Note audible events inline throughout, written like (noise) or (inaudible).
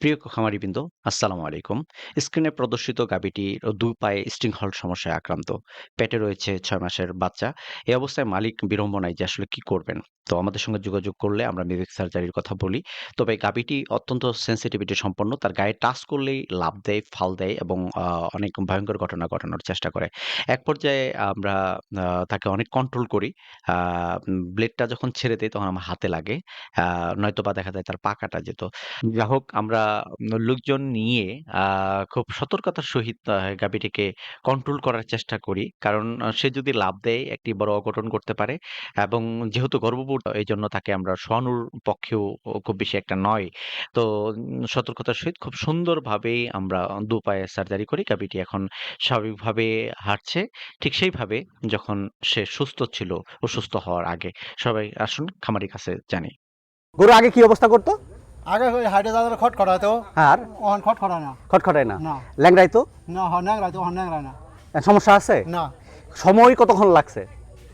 প্রিয় খামারিবৃন্দ, আসসালামু আলাইকুম। স্ক্রিনে প্রদর্শিত গাভীটির দুই পায়ে স্ট্রিংহল সমস্যায় আক্রান্ত। পেটে রয়েছে ৬ মাসের বাচ্চা। এই অবস্থায় মালিক বিড়ম্বনায় যে আসলে কি করবেন? তো আমাদের সঙ্গে যোগাযোগ করলে আমরা মিভিক সার্জারির কথা বলি। তবে গাভীটি অত্যন্ত সেনসিটিভিটি সম্পন্ন। তার গায়ে টাচ করলেই লাফ দেয়, ফাল দেয় এবং অনেক ভয়ঙ্কর ঘটনা ঘটানোর চেষ্টা করে। এক পর্যায়ে আমরা তাকে অনেক কন্ট্রোল করি। ব্লেডটা যখন ছেড়ে দেই তখন আমার হাতে লাগে। আ নয়তোবা দেখা যায় তার পাকাটা যেত। যা হোক আমরা লোকজন নিয়ে খুব সতর্কতার সহিত গাভীটিকে কন্ট্রোল করার চেষ্টা করি। কারণ সে যদি লাফ দেয় একটি বড় অঘটন ঘটতে পারে এবং যেহেতু গর্ভবতী এজন্য তাকে আমরা শোয়ানোর পক্ষেও খুব বেশি একটা নয়। তো সতর্কতার সহিত খুব সুন্দরভাবেই আমরা দুপায়ে সার্জারি করি। গাভীটি এখন স্বাভাবিকভাবে হাঁটছে। ঠিক সেইভাবে যখন সে সুস্থ ছিল, অসুস্থ হওয়ার আগে। সবাই আসুন খামারির কাছে জানি। গরু আগে কি অবস্থা করতো আগে ওই হাইটে যাদের খট খটাইতো আর? ওখান খট খটায় না। খটখটায় না? না। ল্যাংড়াই তো? না হ ন্যাংরাইতো ওখান ন্যাংরায় না। সমস্যা আছে? না। সময় কতক্ষণ লাগছে?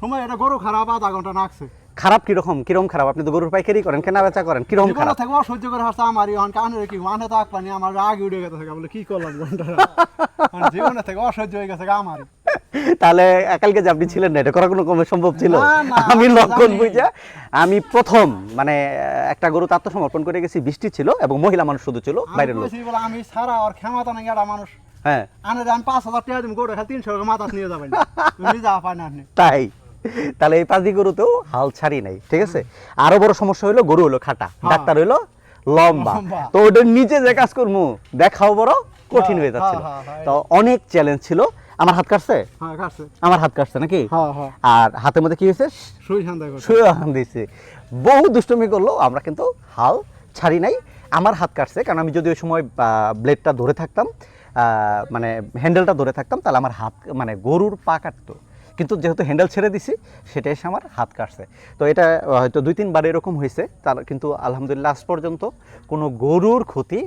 সময় এটা গরু খারাপ আধা ঘণ্টা নাকছে খারাপ কীরকম? কীরকম খারাপ? আপনি তো গরুর পাইকারি করেন কেনা বেচা করেন কীরকম খারাপ? থেকে অসহ্য করে হাসছে আমার ইহন কানে কি মানে তাক পানি আমার আগে উঠে গেছে বলে কি করলাম ঘণ্টা (laughs) জীবনে থেকে অসহ্য হয়ে গেছে আমার। তাহলে একালকে যে আপনি ছিলেন না এটা করা কোনো কমে সম্ভব ছিল? আমি লক্ষণ বুঝা আমি প্রথম মানে একটা গরু আত্মসমর্পণ করে গেছি বৃষ্টি ছিল এবং মহিলা মানুষ শুধু ছিল বাইরের লোক। আমি সারা আর ক্ষমতা নাই একটা মানুষ। হ্যাঁ। আনে আমি পাঁচ হাজার টাকা দিম গরু তিনশো মাথা নিয়ে যাবেন। আপনি। তাই। তাহলে এই পাঁচটি গরুতেও হাল ছাড়ি নাই ঠিক আছে? আরও বড় সমস্যা হলো গরু হলো খাটা হ্যাঁ। ডাক্তার হইল লম্বা। তো ওটার নিচে যে কাজ করব দেখাও বড় কঠিন হয়ে হ্যাঁ, যাচ্ছিল। হ্যাঁ, তো অনেক চ্যালেঞ্জ ছিল আমার হাত কাটছে? হ্যাঁ কাটছে। আমার হাত কাটছে নাকি? হ্যাঁ হ্যাঁ। আর হাতের মধ্যে কি হয়েছে? দিয়েছে বহু দুষ্টমি করল আমরা কিন্তু হাল ছাড়ি নাই। আমার হাত কাটছে কারণ আমি যদি ওই সময় ব্লেডটা ধরে থাকতাম মানে হ্যান্ডেলটা ধরে থাকতাম তাহলে আমার হাত মানে গরুর পা কাটতো। কিন্তু যেহেতু হ্যান্ডেল ছেড়ে দিছি সেটা এসে আমার হাত কাটছে। তো এটা হয়তো দুই তিনবার এরকম হয়েছে তার কিন্তু আলহামদুলিল্লাহ আজ পর্যন্ত কোনো গরুর ক্ষতি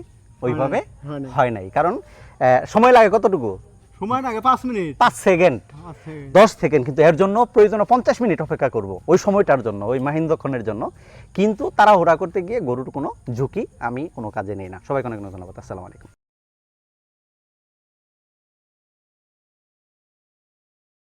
ওইভাবে হয় নাই। হয় নাই। কারণ আহ, সময় লাগে কতটুকু? সময় লাগে পাঁচ মিনিট। পাঁচ সেকেন্ড। আছে। দশ সেকেন্ড কিন্তু এর জন্য প্রয়োজন পঞ্চাশ মিনিট অপেক্ষা করব ওই সময়টার জন্য ওই মাহিন্দ্রক্ষণের জন্য। কিন্তু তারা হোরা করতে গিয়ে গরুর কোনো ঝুঁকি আমি কোনো কাজে নেই না। সবাইকে অনেক অনেক ধন্যবাদ। আসসালামু আলাইকুম।